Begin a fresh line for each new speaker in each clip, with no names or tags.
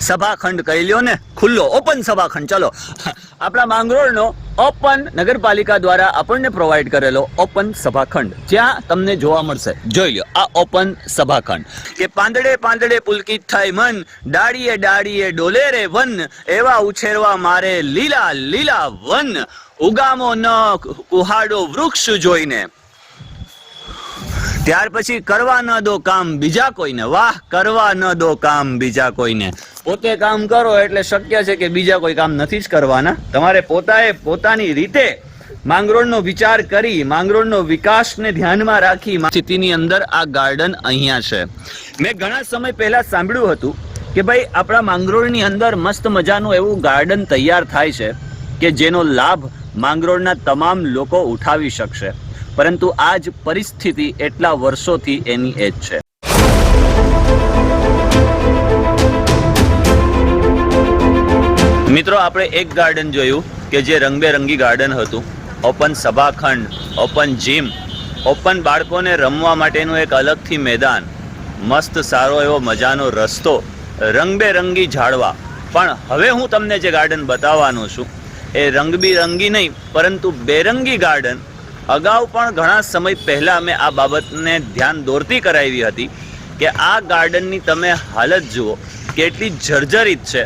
સભાખંડ કહી લ્યો ને, ખુલ્લો ઓપન સભાખંડ, ચલો. આપણા માંગરોળનો ઓપન નગરપાલિકા દ્વારા આપણને પ્રોવાઈડ કરેલો ઓપન સભાખંડ, જ્યાં તમને જોવા મળશે. જોઈ લ્યો, આ ઓપન સભાખંડ. કે પાંદડે પાંદડે પુલકિત થાય મન, ડાળીએ ડાળીએ ડોલે રે વન, એવા ઉછેરવા મારે લીલા લીલા વન. ઉગામો ન કુહાડો વૃક્ષ જોઈને. ત્યાર પછી કરવા ન દો કામ બીજા કોઈને. વાહ, કરવા ન દો કામ બીજા કોઈને. પોતે કામ કરો એટલે શક્ય છે કે બીજા કોઈ કામ નથી જ કરવાના. તમારે પોતાએ પોતાની રીતે માંગરોળનો વિચાર કરી, માંગરોળનો વિકાસને ધ્યાનમાં રાખી સ્થિતિની અંદર આ ગાર્ડન અહીંયા છે. મેં ઘણા સમય પહેલા સાંભળ્યું હતું કે ભાઈ આપણા માંગરોળની અંદર મસ્ત મજાનું એવું ગાર્ડન તૈયાર થાય છે કે જેનો લાભ માંગરોળના તમામ લોકો ઉઠાવી શકશે. પરંતુ આ જ પરિસ્થિતિ એટલા વર્ષોથી એની એ જ છે. મિત્રો, આપણે એક ગાર્ડન જોયું કે જે રંગબેરંગી ગાર્ડન હતું. ઓપન સભાખંડ ઓપન જીમ ઓપન બાળકોને રમવા માટેનું એક અલગથી મેદાન. મસ્ત સારો એવો મજાનો રસ્તો, રંગબેરંગી ઝાડવા. પણ હવે હું તમને જે ગાર્ડન બતાવવાનો છું, એ રંગબેરંગી નહીં, પરંતુ બેરંગી ગાર્ડન અગાઉ પણ ઘણા સમય પહેલાં મેં આ બાબતને ધ્યાન દોરતી કરાવી હતી કે આ ગાર્ડનની તમે હાલત જુઓ, કેટલી જર્જરિત છે.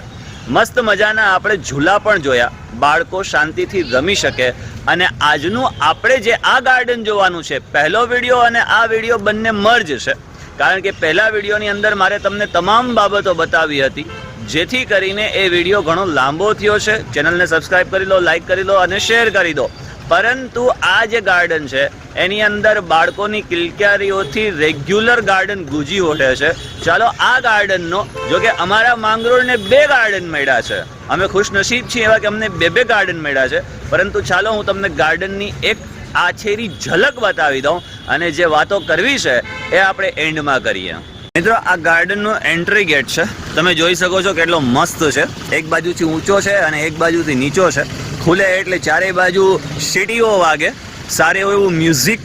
મસ્ત મજાના આપણે ઝૂલા પણ જોયા, બાળકો શાંતિથી રમી શકે અને આજનું આપણે જે આ ગાર્ડન જોવાનું છે, પહેલો વીડિયો અને આ વીડિયો બંને મર્જ છે. કારણ કે પહેલા વિડીયોની અંદર મારે તમને તમામ બાબતો બતાવી હતી, જેથી કરીને એ વીડિયો ઘણો લાંબો થયો છે. ચેનલને સબસ્ક્રાઈબ કરી લો, લાઈક કરી લો અને શેર કરી દો. પરંતુ આ જે ગાર્ડન છે, એની અંદર બાળકોની કિલકારીઓથી રેગ્યુલર ગાર્ડન ગુજી ઉઠે છે. ચાલો આ ગાર્ડનનો જો કે અમારા માંગરોળને બે ગાર્ડન મળ્યા છે. અમે ખુશનસીબ છીએ એવા કે અમને બે બે ગાર્ડન મળ્યા છે. પરંતુ ચાલો હું તમને ગાર્ડનની એક આછેરી ઝલક બતાવી દઉં અને જે વાતો કરવી છે, એ આપણે એન્ડમાં કરીએ. મિત્રો, આ ગાર્ડનનો એન્ટ્રી ગેટ છે. તમે જોઈ શકો છો કેટલો મસ્ત છે. એક બાજુથી ઊંચો છે અને એક બાજુથી નીચો છે. ખુલે એટલે ચારેય બાજુ સીટીઓ વાગે. સારું એવું મ્યુઝિક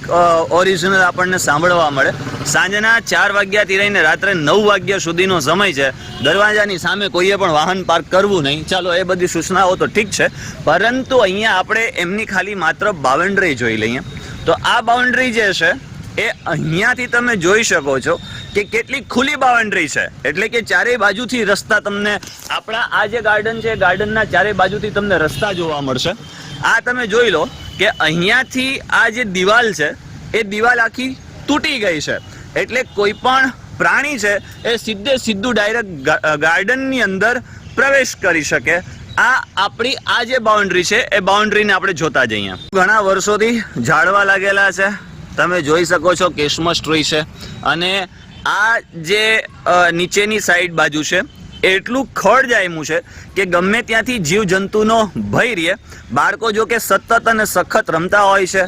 ઓરિજિનલ આપણને સાંભળવા મળે. સાંજના ચાર વાગ્યાથી લઈને રાત્રે નવ વાગ્યા સુધીનો સમય છે. દરવાજાની સામે કોઈએ પણ વાહન પાર્ક કરવું નહીં. ચાલો, એ બધી સૂચનાઓ તો ઠીક છે. પરંતુ અહીંયા આપણે એમની ખાલી માત્ર બાઉન્ડ્રી જોઈ લઈએ. તો આ બાઉન્ડ્રી જે છે, એ અહીંયાથી તમે જોઈ શકો છો કે કેટલી ખુલ્લી બાઉન્ડ્રી છે. એટલે કે ચારેય બાજુથી રસ્તા તમને આપણા આ જે ગાર્ડન છે ગાર્ડનના ચારેય બાજુથી તમને રસ્તા જોવા મળશે. આ તમે જોઈ લો કે અહીંયાથી આ જે દિવાલ છે, એ દિવાલ આખી તૂટી ગઈ છે. એટલે કોઈ પણ પ્રાણી છે, એ સીધે સીધું ડાયરેક્ટ ગાર્ડનની અંદર પ્રવેશ કરી શકે. આ આપણી આ જે બાઉન્ડ્રી છે, એ બાઉન્ડ્રીને આપણે જોતા જઈએ. ઘણા વર્ષોથી ઝાડવા લાગેલા છે. તમે જોઈ શકો છો કેસમસ ટ્રી છે. અને આ જે નીચેની સાઈડ બાજુ છે, એટલું ખડ જાયમું છે કે ગમે ત્યાંથી જીવજંતુનો ભય રહે બાળકો જો કે સતત અને સખત રમતા હોય છે,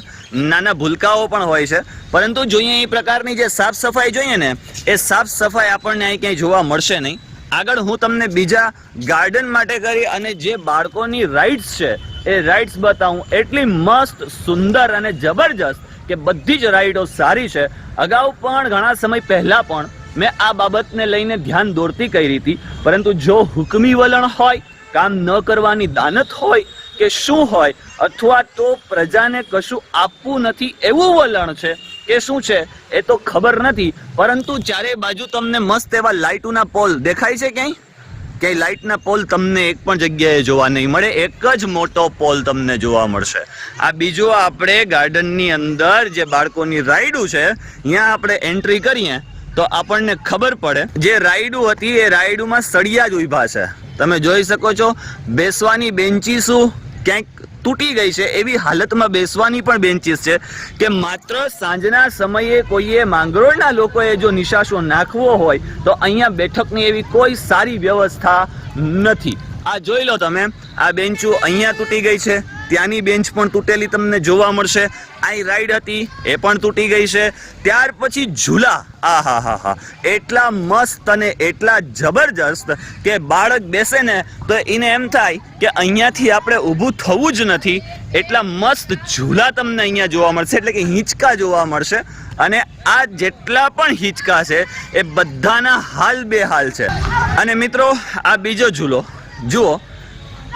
નાના ભૂલકાઓ પણ હોય છે. પરંતુ જોઈએ એ પ્રકારની જે સાફ સફાઈ જોઈએ ને, એ સાફ સફાઈ આપણને અહીં ક્યાંય જોવા મળશે નહીં. આગળ હું તમને બીજા ગાર્ડન માટે કરી અને જે બાળકોની રાઇડ્સ છે, એ રાઇડ્સ બતાવું. એટલી મસ્ત, સુંદર અને જબરજસ્ત કે બધી જ રાઇડો સારી છે. અગાઉ પણ ઘણા સમય પહેલા પણ મેં આ બાબતને લઈને ધ્યાન દોરતી કરી હતી. પરંતુ જો હુકમી વલણ હોય, કામ ન કરવાની દાનત હોય કે શું હોય, અથવા તો પ્રજાને કશું આપવું નથી એવું વલણ છે કે શું છે, એ તો ખબર નથી. પરંતુ ચારે બાજુ તમને મસ્ત એવા લાઇટોના પોલ દેખાય છે ક્યાંય? કે લાઇટના પોલ તમને એક પણ જગ્યાએ જોવા નહીં મળે, એક જ મોટો પોલ તમને જોવા મળશે. આ બીજો આપણે ગાર્ડનની અંદર જે બાળકોની રાઈડું છે ત્યાં આપણે એન્ટ્રી કરીએ, તો આપણને ખબર પડે, જે રાઈડું હતી એ રાઈડુમાં સળિયા જ ઊભા છે. તમે જોઈ શકો છો, બેસવાની બેન્ચીસું ક્યાંક તૂટી ગઈ છે એવી હાલતમાં બેસવાની પણ બેન્ચીસ છે કે માત્ર સાંજના સમયે કોઈએ માંગરોળના લોકોએ જો નિશાસો નાખવો હોય તો અહીંયા બેઠકની એવી કોઈ સારી વ્યવસ્થા નથી. આ જોઈ લો તમે, આ બેન્ચો અહીંયા તૂટી ગઈ છે. ત્યાંની બેન્ચ પણ તૂટેલી તમને જોવા મળશે. અહીં રાઈડ હતી, એ પણ તૂટી ગઈ છે. ત્યાર પછી ઝૂલા. આ હા હા હા એટલા મસ્ત અને એટલા જબરજસ્ત કે બાળક બેસે ને તો એને એમ થાય કે અહીંયાથી આપણે ઊભું થવું જ નથી. એટલા મસ્ત ઝૂલા તમને અહીંયા જોવા મળશે. એટલે કે હિંચકા જોવા મળશે. અને આ જેટલા પણ હિંચકા છે, એ બધાના હાલ બે હાલ છે. અને મિત્રો, આ બીજો ઝૂલો. જુઓ.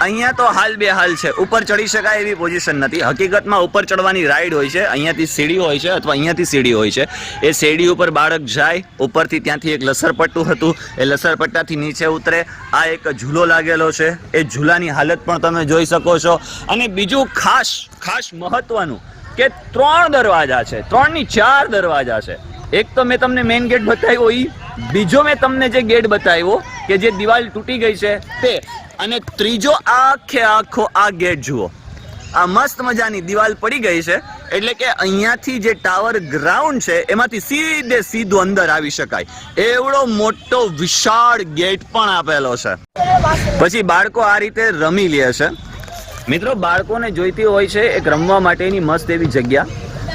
અહીંયા તો હાલ બે હાલ છે. ઉપર ચડી શકાય એવી પોઝિશન નથી. હકીકતમાં ઉપર ચડવાની રાઈડ હોય છે. અહીંયાથી સીડી હોય છે અથવા અહીંયાથી સીડી હોય છે. એ સીડી ઉપર બાળક જાય. ઉપરથી ત્યાંથી એક લસરપટ્ટું હતું. એ લસરપટ્ટાથી નીચે ઉતરે. આ એક ઝૂલો લાગેલો છે. એ ઝૂલાની હાલત પણ તમે જોઈ શકો છો. અને બીજું ખાસ ખાસ મહત્વનું કે ત્રણ દરવાજા છે. ત્રણની ચાર દરવાજા છે. એક તો મેં તમને મેઇન ગેટ બતાવ્યો એ બીજો મેં તમને જે ગેટ બતાવ્યો કે જે દિવાલ તૂટી ગઈ છે તે અને ત્રીજો આખે આખો આ ગેટ જુઓ. આ મસ્ત મજાની દિવાલ પડી ગઈ છે, એટલે કે અહીંયાથી જે ટાવર ગ્રાઉન્ડ છે, એમાંથી સીધે સીધું અંદર આવી શકાય. એવડો મોટો વિશાળ ગેટ પણ આપેલો છે. પછી બાળકો આ રીતે રમી લે છે. મિત્રો, બાળકોને જોઈતી હોય છે એક રમવા માટેની મસ્ત એવી જગ્યા.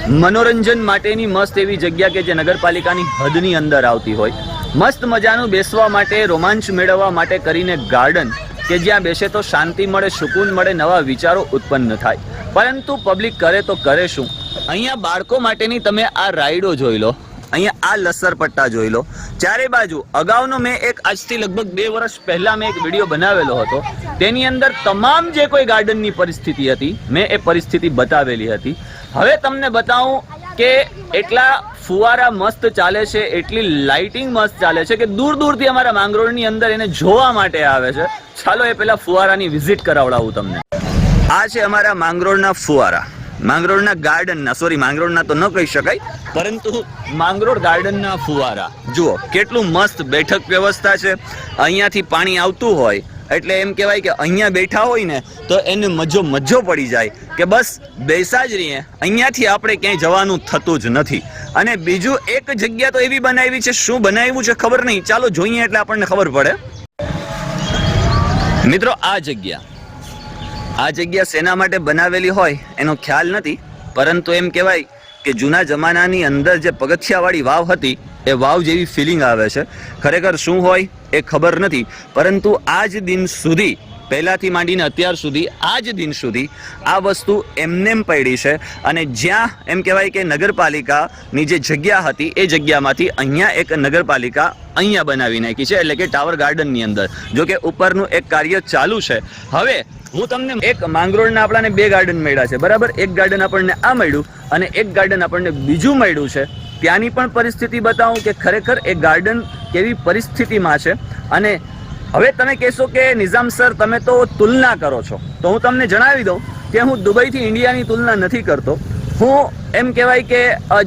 મનોરંજન માટેની મસ્ત એવી જગ્યા કે જે નગરપાલિકાની હદની અંદર આવતી હોય. મસ્ત મજાનું બેસવા માટે, રોમાંચ મેળવવા માટે કરીને ગાર્ડન કે જ્યાં બેસે તો શાંતિ મળે, સુકૂન મળે, નવા વિચારો ઉત્પન્ન થાય. પરંતુ પબ્લિક કરે તો કરે શું? અહીંયા બાળકો માટેની તમે આ રાઈડો જોઈ લો. અહીંયા આ લસરપટ્ટા જોઈ લો. ચારે બાજુ, અગાઉનો મેં એક, આજથી લગભગ બે વર્ષ પહેલા મેં એક વીડિયો બનાવેલો હતો. તેની અંદર તમામ જે કોઈ ગાર્ડનની પરિસ્થિતિ હતી, મેં એ પરિસ્થિતિ બતાવેલી હતી. હવે તમને બતાવું કે એટલા ફુવારા મસ્ત ચાલે છે, એટલી લાઇટિંગ મસ્ત ચાલે છે કે દૂર દૂરથી અમારા માંગરોળની અંદર એને જોવા માટે આવે છે. ચાલો એ પેલા ફુવારાની વિઝિટ કરાવડાવું તમને. આ છે અમારા માંગરોળના ફુવારા. માંગરોળના ગાર્ડનના સોરી માંગરોળના તો ન કહી શકાય, પરંતુ માંગરોળ ગાર્ડનના ફુવારા. જુઓ, કેટલું મસ્ત બેઠક વ્યવસ્થા છે. અહીંયાથી પાણી આવતું હોય એટલે એમ કહેવાય કે અહીંયા બેઠા હોય ને તો એને મજો મજો પડી જાય કે બસ બેસા જ રહીએ. અહીંયાથી આપણે ક્યાંય જવાનું થતું જ નથી. અને બીજું એક જગ્યા તો એવી બનાવી છે, શું બનાવ્યું છે ખબર નહીં. ચાલો જોઈએ એટલે આપણને ખબર પડે. મિત્રો, આ જગ્યા. આ જગ્યા શેના માટે બનાવેલી હોય એનો ખ્યાલ નથી, પરંતુ એમ કહેવાય કે જૂના જમાનાની અંદર જે પગથિયાવાળી વાવ હતી, એ વાવ જેવી ફિલિંગ આવે છે. ખરેખર શું હોય? એ ખબર નથી. પરંતુ આજ દિન સુધી, પહેલાંથી માંડીને અત્યાર સુધી, આજ દિન સુધી આ વસ્તુ એમનેમ પડી છે અને જ્યાં એમ કહેવાય કે નગરપાલિકાની જે જગ્યા હતી, એ જગ્યામાંથી અહીંયા એક નગરપાલિકા અહીંયા બનાવી નાખી છે, એટલે કે ટાવર ગાર્ડનની અંદર. જો કે ઉપરનું એક કાર્ય ચાલુ છે. હવે હું તમને એક માંગરોળના આપણાને બે ગાર્ડન મળ્યા છે. બરાબર? એક ગાર્ડન આપણને આ મળ્યું અને એક ગાર્ડન આપણને બીજું મળ્યું છે. ત્યાંની પણ પરિસ્થિતિ બતાવું કે ખરેખર એ ગાર્ડન કેવી પરિસ્થિતિમાં છે. અને હવે તમે કહેશો કે નિઝામ સર, તમે તો તુલના કરો છો. તો હું તમને જણાવી દઉં કે હું દુબઈથી ઇન્ડિયાની તુલના નથી કરતો. હું એમ કહેવાય કે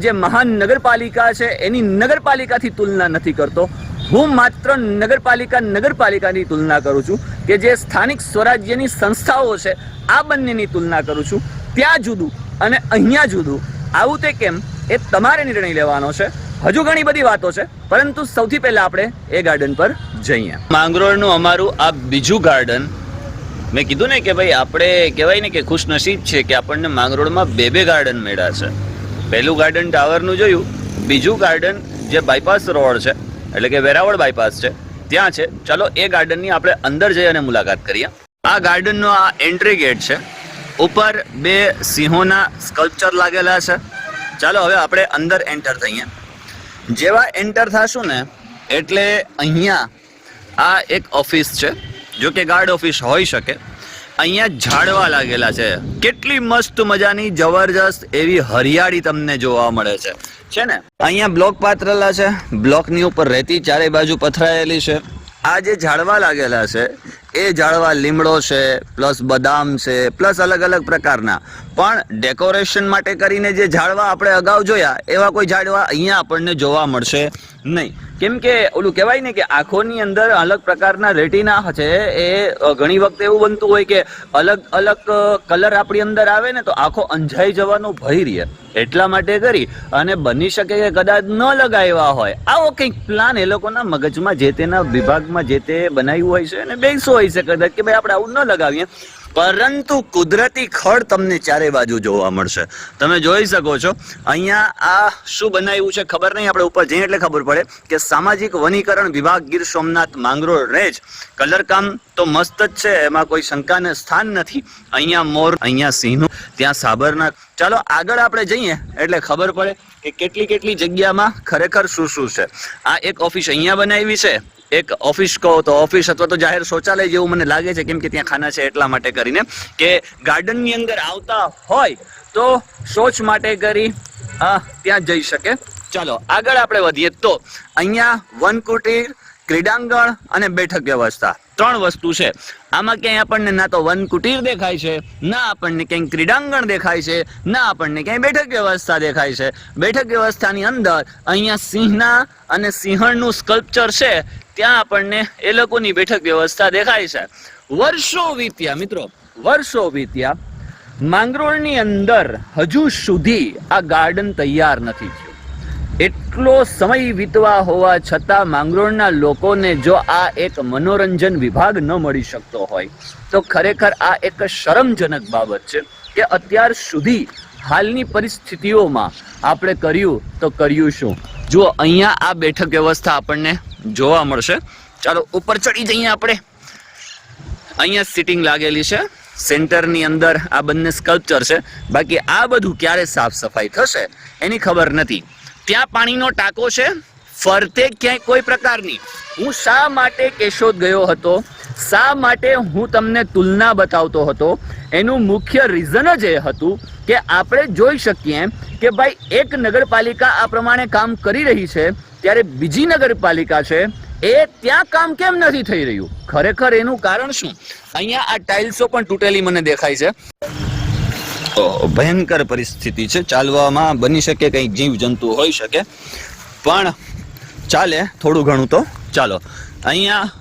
જે મહાન નગરપાલિકા છે, એની નગરપાલિકાથી તુલના નથી કરતો. હું માત્ર નગરપાલિકા નગરપાલિકાની તુલના કરું છું કે જે સ્થાનિક સ્વરાજ્યની સંસ્થાઓ છે, આ બંનેની તુલના કરું છું. ત્યાં જુદું અને અહીંયા જુદું. આવું તે કેમ? એ તમારે નિર્ણય લેવાનો છે. હજુ ઘણી બધી વાતો છે, પરંતુ સૌથી પહેલા આપણે એ ગાર્ડન પર જઈએ. માંગરોળનું અમારું આ બીજું ગાર્ડન મેં કીધું ને કે ભાઈ આપણે કહેવાય ને કે ખુશનસીબ છે કે આપણને માંગરોળમાં બે બે ગાર્ડન મળ્યા છે. પહેલું ગાર્ડન ટાવરનું જોયું, બીજું ગાર્ડન જે બાયપાસ રોડ છે, એટલે કે વેરાવળ બાયપાસ છે, ત્યાં છે. ચલો એ ગાર્ડનની આપણે અંદર જઈ અને મુલાકાત કરીએ. આ ગાર્ડનનો આ એન્ટ્રી ગેટ છે. ઉપર બે સિંહોના સ્કલ્પચર લાગેલા છે. ચાલો હવે આપણે અંદર એન્ટર થઈએ. જેવા એન્ટર થશું ને, એટલે અહીંયા આ એક ઓફિસ છે, જો કે ગાર્ડ ઓફિસ હોઈ શકે. અહીંયા ઝાડવા લાગેલા છે. કેટલી મસ્ત મજાની જબરજસ્ત એવી હરિયાળી તમને જોવા મળે છે. છે ને? અહીંયા બ્લોક પાથરેલા છે. બ્લોકની ઉપર રેતી ચારે બાજુ પથરાયેલી છે. આ જે ઝાડવા લાગેલા છે એ ઝાડવા લીમડો છે, પ્લસ બદામ છે, પ્લસ અલગ અલગ પ્રકારના. પણ ડેકોરેશન માટે કરીને જે ઝાડવા આપણે અગાઉ જોયા, એવા કોઈ ઝાડવા અહીંયા આપણને જોવા મળશે નહીં. કેમ કે ઓલું કહેવાય ને કે આંખોની અંદર અલગ પ્રકારના રેટિના છે, એ ઘણી વખત એવું બનતું હોય કે અલગ અલગ કલર આપણી અંદર આવે ને તો આંખો અંજાઈ જવાનો ભય રહે. એટલા માટે કરી. અને બની શકે કે કદાચ ન લગાવ્યા હોય. આવો કંઈક પ્લાન એ લોકોના મગજમાં જે તેના વિભાગમાં જે તે બનાવ્યું હોય છે અને બેસો હોય શકે કદાચ કે ભાઈ આપણે આવું ન લગાવીએ. પરંતુ કુદરતી ખડ તમને ચારે બાજુ જોવા મળશે. તમે જોઈ શકો છો, અહીંયા આ શું બનાવ્યું છે ખબર નહીં, આપણે ઉપર જઈએ એટલે ખબર પડે કે સામાજિક વનીકરણ વિભાગ ગીર સોમનાથ માંગરોળ રેજ કલરકામ તો મસ્ત જ છે, એમાં કોઈ શંકાને સ્થાન નથી. અહીંયા મોર, અહીંયા સિંહનું, ત્યાં સાબરના. ચાલો આગળ આપણે જઈએ એટલે ખબર પડે કે કેટલી કેટલી જગ્યામાં ખરેખર શું શું છે. આ એક ઓફિસ અહીંયા બનાવી છે. એક ઓફિસ કહો તો ઓફિસ અથવા તો જાહેર શૌચાલય જેવું મને લાગે છે, કેમ કે ત્યાં ખાના છે એટલા માટે કરીને કે ગાર્ડનની અંદર આવતા હોય તો શૌચ માટે કરી ત્યાં જઈ શકે. ચાલો, આગળ આપણે વધીએ. તો અહીંયા વન કુટીર ક્રીડાંગણ અને બેઠક વ્યવસ્થા ત્રણ વસ્તુ છે. આમાં ક્યાંય આપણને ના તો વન કુટીર દેખાય છે, ના આપણને ક્યાંય ક્રીડાંગણ દેખાય છે, ના આપણને ક્યાંય બેઠક વ્યવસ્થા દેખાય છે. બેઠક વ્યવસ્થાની અંદર અહીંયા સિંહના અને સિંહણનું સ્કલ્પચર છે, ત્યાં આપણને એ લોકોની બેઠક વ્યવસ્થા દેખાય છે. વર્ષો વીત્યા મિત્રો, વર્ષો વીત્યા માંગરોળની અંદર હજુ સુધી આ ગાર્ડન તૈયાર નથી થયું. એટલો સમય વીતવા હોવા છતાં માંગરોળના લોકોને જો આ એક મનોરંજન વિભાગ ન મળી શકતો હોય, તો ખરેખર આ એક શરમજનક બાબત છે કે અત્યાર સુધી હાલની પરિસ્થિતિઓમાં આપણે કર્યું તો કર્યું શું? જો અહીંયા આ બેઠક વ્યવસ્થા આપણને જોવા મળશે. ચાલો, ઉપર ચડી જઈએ આપણે. અહીંયા સિટિંગ લાગેલી છે. સેન્ટરની અંદર આ બંને સ્કલ્પચર છે. બાકી આ બધું ક્યારે સાફ સફાઈ થશે, એની ખબર નથી. ત્યાં પાણીનો ટાંકો છે? ફરતે ક્યાંય કોઈ પ્રકારની. હું શા માટે કેશોદ ગયો હતો? શા માટે હું તમને તુલના બતાવતો હતો? એનું મુખ્ય રીઝન જ એ હતું કે આપણે જોઈ શકીએ કે ભાઈ, એક નગરપાલિકા આ પ્રમાણે કામ કરી રહી છે, ત્યારે બીજી નગરપાલિકા છે, એ ત્યાં કામ કેમ નથી થઈ રહ્યું? ખરેખર એનું કારણ શું? અહીંયા આ ટાઇલ્સો પણ તૂટેલી મને દેખાય છે. ભયંકર પરિસ્થિતિ છે. ચાલવામાં બની શકે કંઈક જીવ જંતુ હોઈ શકે. પણ ચાલે થોડું ઘણું તો. ચાલો. અહીંયા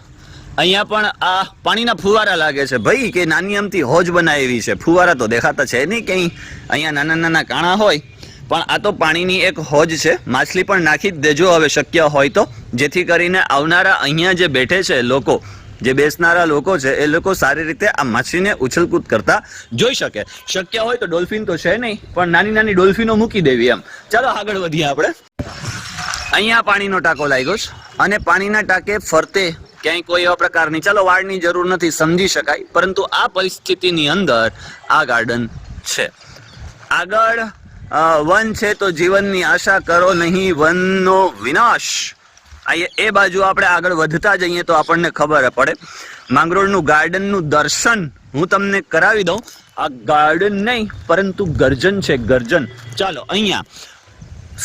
અહીંયા પણ આ પાણીના ફુવારા લાગે છે. ભાઈ, કે નાની અમથી હોજ બનાવી છે. ફુવારા તો દેખાતા છે નહીં કંઈ. અહીંયા નાના નાના કાણા હોય. પણ આ તો પાણીની એક હોજ છે. માછલી પણ નાખી જ દેજો. હવે શક્ય હોય તો. જેથી કરીને આવનારા અહીંયા જે બેઠે છે લોકો જે બેસનારા લોકો છે, એ લોકો સારી રીતે આ માછલીને ઉછલકૂદ કરતા જોઈ શકે. શક્ય હોય તો ડોલ્ફિન તો છે નહીં, પણ નાની નાની ડોલ્ફિનો મૂકી દેવી એમ. ચાલો આગળ વધીએ આપણે. અહીંયા પાણીનો ટાંકો લાગ્યો છે, અને પાણીના ટાંકે ફરતે ક્યાંય કોઈ એવા પ્રકારની, ચાલો વાળની જરૂર નથી, સમજી શકાય, પરંતુ આ પરિસ્થિતિની અંદર આ ગાર્ડન છે. આગળ વન છે તો જીવનની આશા કરો નહીં, વનનો વિનાશ. એ- બાજુ આપણે આગળ વધતા જઈએ તો આપણને ખબર પડે. માંગરોળનું ગાર્ડનનું દર્શન હું તમને કરાવી દઉં. આ ગાર્ડન નહીં, પરંતુ ગર્જન છે, ગર્જન. ચાલો, અહીંયા.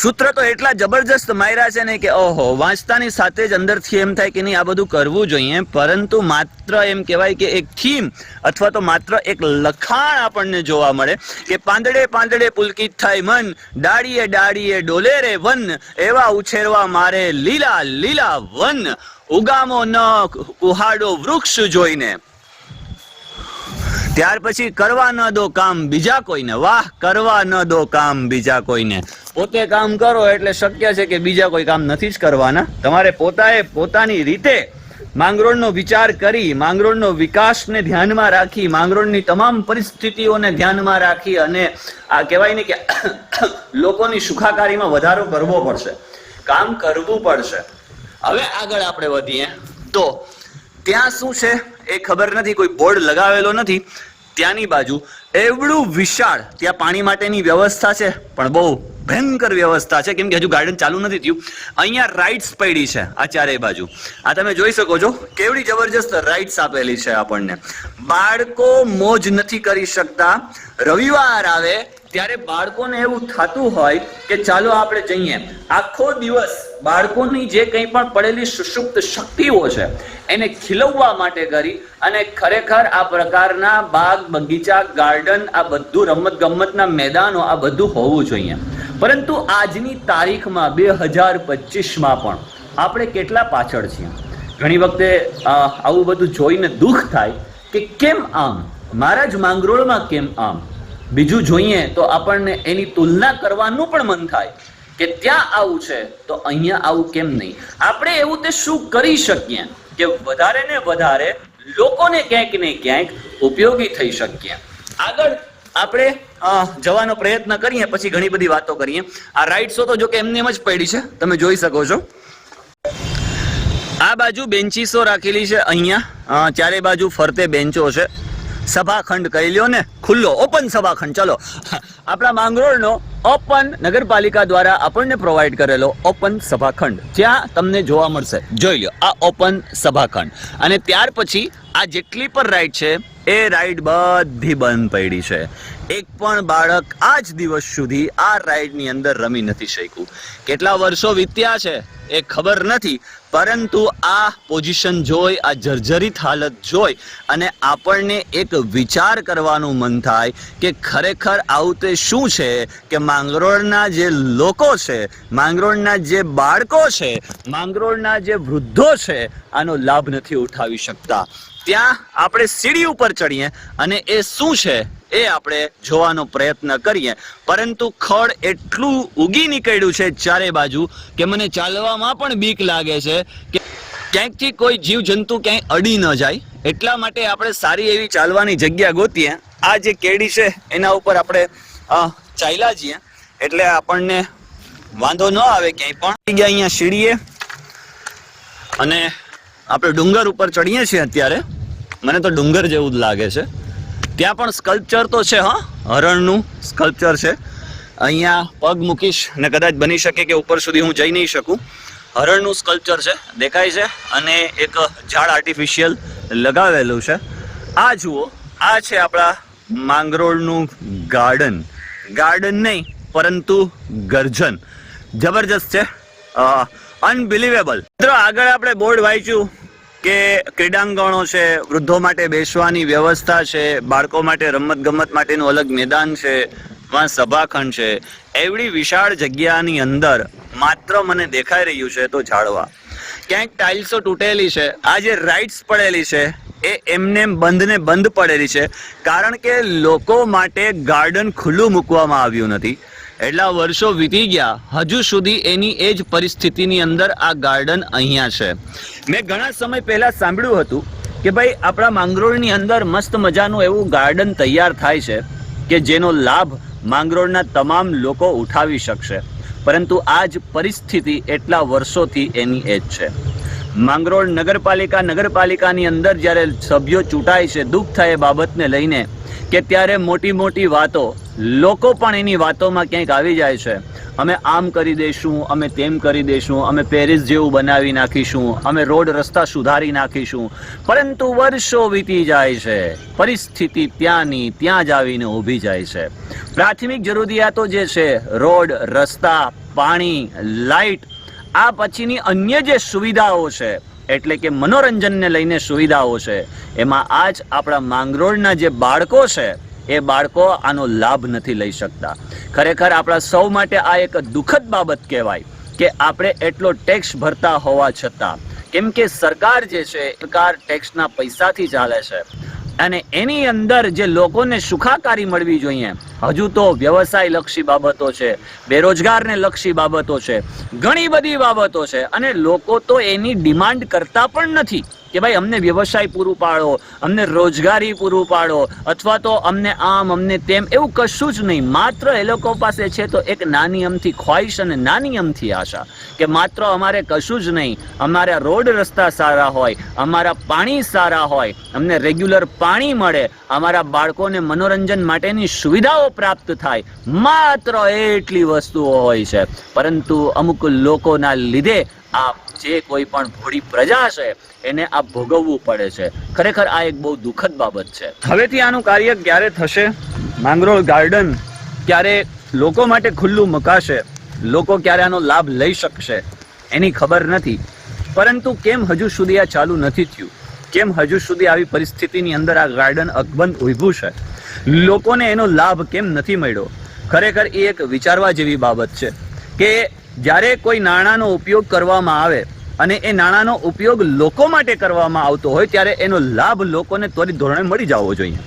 સૂત્ર તો એટલા જબરજસ્ત માયરા છે ને કે, ઓહો, વાંચતાની સાથે જ અંદરથી એમ થાય કે નહીં, આ બધું કરવું જોઈએ. પરંતુ માત્ર એમ કહેવાય કે એક થીમ અથવા તો માત્ર એક લખાણ આપણને જોવા મળે કે પાંદડે પાંદડે પુલકિત થાય મન, ડાળીએ ડાળીએ ડોલે રે વન, એવા ઉછેરવા મારે લીલા લીલા વન. ઉગામો ન કુહાડો વૃક્ષ જોઈને. ત્યાર પછી કરવા ન દો કામ બીજા કોઈને, વાહ, કરવા ન દો કામ બીજા કોઈને. પોતે કામ કરો એટલે શક્ય છે કે બીજા કોઈ કામ નથી જ કરવાના. તમારે પોતાએ પોતાની રીતે માંગરોળનો વિચાર કરી, માંગરોળનો વિકાસને ધ્યાનમાં રાખી, માંગરોળની તમામ પરિસ્થિતિઓને ધ્યાનમાં રાખી અને આ કહેવાય ને કે લોકોની સુખાકારીમાં વધારો કરવો પડશે. કામ કરવું પડશે. હવે આગળ આપણે વધીએ. તો, ત્યાં શું છે? એ ખબર નથી, કોઈ બોર્ડ લગાવેલો નથી. ત્યાંની બાજુ એવડું વિશાળ, ત્યાં પાણી માટેની વ્યવસ્થા છે, પણ બહુ ભયંકર વ્યવસ્થા છે. કેમ કે હજુ ગાર્ડન ચાલુ નથી થયું. અહીંયા રાઇડ્સ પડી છે, આ ચારેય બાજુ. આ તમે જોઈ શકો છો, કેવડી જબરજસ્ત રાઇડ્સ આપેલી છે આપણને. બાળકો મોજ નથી કરી શકતા. રવિવાર આવે ત્યારે બાળકોને એવું થતું હોય કે ચાલો આપણે જઈએ. આખો દિવસ બાળકોની જે કંઈ પણ પડેલી સુષુપ્ત શક્તિઓ છે, એને ખીલવવા માટે કરી અને ખરેખર આ પ્રકારના બાગ, બગીચા, ગાર્ડન, આ બધું રમત ગમતના મેદાનો, આ બધું હોવું જોઈએ. પરંતુ આજની તારીખમાં બે હજાર પચીસમાં પણ આપણે કેટલા પાછળ છીએ? ઘણી વખતે આવું બધું જોઈને દુઃખ થાય કે કેમ આમ? મારા જ માંગરોળમાં કેમ આમ? બીજું જોઈએ તો આપણને એની તુલના કરવાનું પણ મન થાય કે ત્યાં આવું છે તો અહીંયા આવું કેમ નહીં? આપણે એવું તે શું કરી શકીએ કે વધારે ને વધારે લોકોને ક્યાંક ને ક્યાંક ઉપયોગી થઈ શકીએ? આગળ આપણે જવાનો પ્રયત્ન કરીએ, પછી ઘણી બધી વાતો કરીએ. આ રાઇડ્સો તો જો કે એમને એમ જ પડી છે, તમે જોઈ શકો છો. આ બાજુ બેન્ચીસો રાખેલી છે અહીંયા. ચારે બાજુ ફરતે બેન્ચો છે. સભાખંડ કહી લ્યો ને, ખુલ્લો ઓપન સભાખંડ, ચલો. આપણા માંગરોળનો ઓપન નગરપાલિકા દ્વારા આપણને પ્રોવાઈડ કરેલો ઓપન સભાખંડ. જ્યાં તમને જોવા મળશે. જોઈ લો આ ઓપન સભાખંડ. અને ત્યાર પછી આ જેટલી પણ રાઈડ છે, એ રાઈડ બધી બંધ પડી છે. એક પણ બાળક આ જ દિવસ સુધી આ રાઈડની અંદર રમી નથી શક્યું. કેટલા વર્ષો વીત્યા છે એ ખબર નથી, પરંતુ આ પોઝિશન જોઈ, આ જર્જરિત હાલત જોઈ અને આપણને એક વિચાર કરવાનું મન થાય કે ખરેખર આવું તે શું છે કે માંગરોળના જે લોકો છે, માંગરોળના જે બાળકો છે, માંગરોળના જે વૃદ્ધો છે, આનો લાભ નથી ઉઠાવી શકતા. ત્યાં આપણે સીડી ઉપર ચડીએ અને એ શું છે? એ આપણે જોવાનો પ્રયત્ન કરીએ. પરંતુ ખડ એટલું ઉગી નીકળ્યું છે ચારે બાજુ કે મને ચાલવામાં પણ બીક લાગે છે કે ક્યાંકથી કોઈ જીવ જંતુ ક્યાંય અડી ન જાય. એટલા માટે આપણે સારી એવી ચાલવાની જગ્યા ગોતીએ. આ જે કેડી છે, એના ઉપર આપણે ચાલ્યા જઈએ. એટલે આપણને વાંધો ન આવે ક્યાંય પણ. ગયા અહીંયા સીડીએ. અને આપણે ડુંગર ઉપર ચડીએ છીએ અત્યારે. મને તો ડુંગર જેવું જ લાગે છે. ત્યાં પણ સ્કલ્પચર તો છે, હા? હરણનું સ્કલ્પચર છે. અહીંયા પગ મૂકીશ ને કદાચ બની શકે કે ઉપર સુધી હું જઈ નહીં શકું. હરણનું સ્કલ્પચર છે, દેખાય છે અને એક ઝાડ આર્ટિફિશિયલ લગાવેલું છે. આ જુઓ, આ છે આપણા માંગરોળનું ગાર્ડન ગાર્ડન નહીં, પરંતુ ગર્જન. જબરજસ્ત છે. અનબિલિવેબલ મિત્રો, આગળ આપણે બોર્ડ વાંચ્યું. કે ક્રીડાંગણો છે, વૃદ્ધો માટે બેસવાની વ્યવસ્થા છે, બાળકો માટે રમત ગમત માટેનું અલગ મેદાન છે માં સભાખંડ છે. એવડી વિશાળ જગ્યાની અંદર માત્ર મને દેખાઈ રહ્યું છે તો ઝાડવા. ક્યાંક ટાઇલ્સો તૂટેલી છે, આ જે રાઇટ્સ પડેલી છે, એ એમને બંધને બંધ પડેલી છે, કારણ કે લોકો માટે ગાર્ડન ખુલ્લું મૂકવામાં આવ્યું નથી. એટલા વર્ષો વીતી ગયા, હજુ સુધી એની એ જ પરિસ્થિતિની અંદર આ ગાર્ડન અહીંયા છે. મેં ઘણા સમય પહેલા સાંભળ્યું હતું કે ભાઈ, આપણા માંગરોળની અંદર મસ્ત મજાનું એવું ગાર્ડન તૈયાર થાય છે કે જેનો લાભ માંગરોળના તમામ લોકો ઉઠાવી શકશે. પરંતુ આ જ પરિસ્થિતિ એટલા વર્ષોથી એની એ જ છે. માંગરોળ નગરપાલિકા નગરપાલિકાની અંદર જ્યારે સભ્યો ચૂંટાય છે, દુઃખ થાય એ બાબતને લઈને કે ત્યારે મોટી મોટી વાતો, લોકો પણ એની વાતોમાં ક્યાંક આવી જાય છે. અમે આમ કરી દઈશું અમે તેમ કરી દઈશું અમે પેરિસ જેવું બનાવી નાખીશું, અમે રોડ રસ્તા સુધારી નાખીશું. પરંતુ વર્ષો વીતી જાય છે, પરિસ્થિતિ ત્યાંની ત્યાં જ આવીને ઊભી જાય છે. પ્રાથમિક જરૂરિયાતો જે છે, રોડ, રસ્તા, પાણી, લાઇટ, આ પછીની અન્ય જે સુવિધાઓ છે એટલે કે મનોરંજનને લઈને સુવિધાઓ છે. એમાં આજ આપણા માંગરોળના જે બાળકો છે, એ બાળકો આનો લાભ નથી લઈ શકતા. ખરેખર આપણા સૌ માટે આ એક દુઃખદ બાબત કહેવાય કે આપણે એટલો ટેક્સ ભરતા હોવા છતાં. કેમ કે સરકાર જે છે સરકાર ટેક્સના પૈસાથી ચાલે છે. અને એની અંદર જે લોકોને સુખાકારી મળવી જોઈએ, હજુ તો વ્યવસાય લક્ષી બાબતો છે, બેરોજગારને લક્ષી બાબતો છે, ઘણી બધી બાબતો છે, અને લોકો તો એની ડિમાન્ડ કરતા પણ નથી. કે ભાઈ અમને વ્યવસાય પૂરું પાડો, અમને રોજગારી પૂરું પાડો, અથવા તો અમને આમ, અમને તેમ, એવું કશું જ નહીં. માત્ર એ લોકો પાસે છે તો એક નાની અમથી ખ્વાહિશ અને નાની અમથી આશા કે માત્ર અમારે કશું જ નહીં. અમારા રોડ રસ્તા સારા હોય, અમારા પાણી સારા હોય, અમને રેગ્યુલર પાણી મળે, અમારા બાળકોને મનોરંજન માટેની સુવિધાઓ પ્રાપ્ત થાય. માત્ર એટલી વસ્તુઓ હોય છે. પરંતુ અમુક લોકોના લીધે આ જે કોઈ પણ ભોળી પ્રજા છે, એને આ ભોગવવું પડે છે. ખરેખર આ એક બહુ દુઃખદ બાબત છે. હવેથી આનું કાર્ય ક્યારે થશે? માંગરોળ ગાર્ડન ક્યારે લોકો માટે ખુલ્લું મુકાશે? લોકો ક્યારે આનો લાભ લઈ શકશે? એની ખબર નથી. પરંતુ કેમ હજુ સુધી આ ચાલુ નથી થયું? કેમ હજુ સુધી આવી પરિસ્થિતિની અંદર આ ગાર્ડન અકબંધ ઊભું છે? લોકોને એનો લાભ કેમ નથી મળ્યો? ખરેખર એ એક વિચારવા જેવી બાબત છે કે જ્યારે કોઈ નાણાંનો ઉપયોગ કરવામાં આવે અને એ નાણાંનો ઉપયોગ લોકો માટે કરવામાં આવતો હોય ત્યારે એનો લાભ લોકોને ત્વરિત ધોરણે મળી જવો જોઈએ.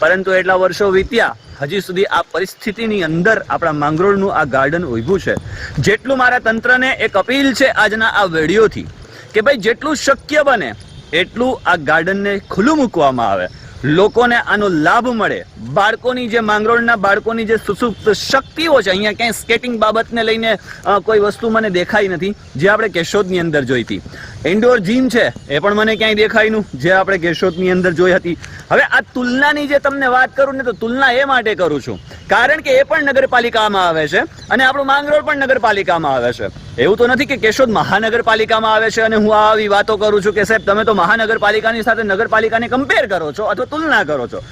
પરંતુ એટલા વર્ષો વીત્યા, હજી સુધી આ પરિસ્થિતિની અંદર આપણા માંગરોળનું આ ગાર્ડન ઊભું છે. જેટલું મારા તંત્રને એક અપીલ છે આજના આ વિડીયોથી, કે ભાઈ જેટલું શક્ય બને, એટલું આ ગાર્ડનને ખુલ્લું મૂકવામાં આવે. લોકોને આનો લાભ મળે. બાળકોની જે માંગરોળના, બાળકોની જે સુસુપ્ત શક્તિઓ છે, અહીંયા ક્યાંય સ્કેટિંગ બાબતને લઈને કોઈ વસ્તુ મને દેખાઈ નથી. જે આપણે કેશોદની અંદર જોઈ હતી. ઇન્ડોર જીમ છે. એ પણ મને ક્યાંય દેખાયનું જે આપણે કેશોદની અંદર જોઈ હતી. હવે આ તુલનાની જે તમને વાત કરું ને, તો તુલના એ માટે કરું છું. કારણ કે એ પણ નગરપાલિકામાં આવે છે અને આપણું માંગરોળ પણ નગરપાલિકામાં આવે છે. એવું તો નથી કે કેશોદ મહાનગરપાલિકામાં આવે છે અને હું આવી વાતો કરું છું કે, સાહેબ, તમે તો મહાનગરપાલિકાની સાથે નગરપાલિકાને કમ્પેર કરો છો અથવા તુલના કરો છો.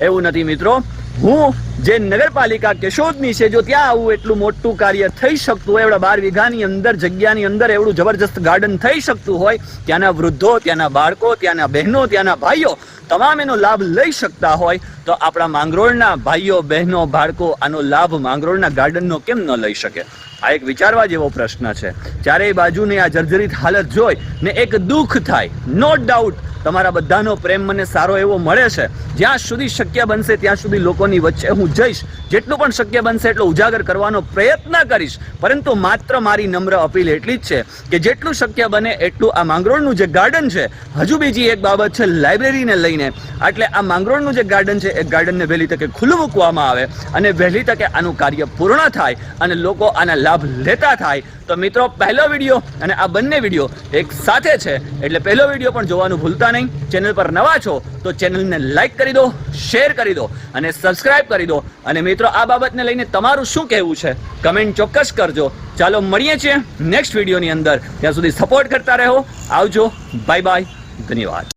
એવું નથી મિત્રો. હું જે નગરપાલિકા કેશોદની છે, જો ત્યાં આવું એટલું મોટું કાર્ય થઈ શકતું હોય, એવડા બાર વીઘાની અંદર, જગ્યાની અંદર એવડું જબરજસ્ત ગાર્ડન થઈ શકતું હોય, ત્યાંના વૃદ્ધો, ત્યાંના બાળકો, ત્યાંના બહેનો, ત્યાંના ભાઈઓ તમામ એનો લાભ લઈ શકતા હોય, તો આપણા માંગરોળના ભાઈઓ, બહેનો, બાળકો આનો લાભ માંગરોળના ગાર્ડનનો કેમ ન લઈ શકે? આ એક વિચારવા જેવો પ્રશ્ન છે. ચારેય બાજુની આ જર્જરિત હાલત જોઈ ને એક દુઃખ થાય. નો ડાઉટ તમારા બધાનો પ્રેમ મને સારો એવો મળે છે. જ્યાં સુધી શક્ય બનશે ત્યાં સુધી લોકોની વચ્ચે હું જઈશ. જેટલું પણ શક્ય બનશે એટલો ઉજાગર કરવાનો પ્રયત્ન કરીશ. પરંતુ માત્ર મારી નમ્ર અપીલ એટલી જ છે કે જેટલું શક્ય બને એટલું આ માંગરોળનું જે ગાર્ડન છે, હજુ બીજી એક બાબત છે લાઇબ્રેરીને લઈને. એટલે આ માંગરોળનું જે ગાર્ડન છે, એ ગાર્ડનને વહેલી તકે ખુલ્લું મૂકવામાં આવે અને વહેલી તકે આનું કાર્ય પૂર્ણ થાય અને લોકો આના લાભ લેતા થાય. તો મિત્રો, પહેલો વીડિયો અને આ બંને વીડિયો એક સાથે છે, એટલે પહેલો વીડિયો પણ જોવાનું ભૂલતા નહીં. ચેનલ પર નવા છો, તો ચેનલને લાઇક કરી દો, શેર કરી દો અને સબસ્ક્રાઇબ કરી દો. અને મિત્રો, આ બાબતને લઈને તમારું શું કહેવું છે? કમેન્ટ ચોક્કસ કરજો. ચાલો, મળીએ છીએ નેક્સ્ટ વિડીયોની અંદર. ત્યાં સુધી સપોર્ટ કરતા રહો. આવજો. બાય બાય ધન્યવાદ.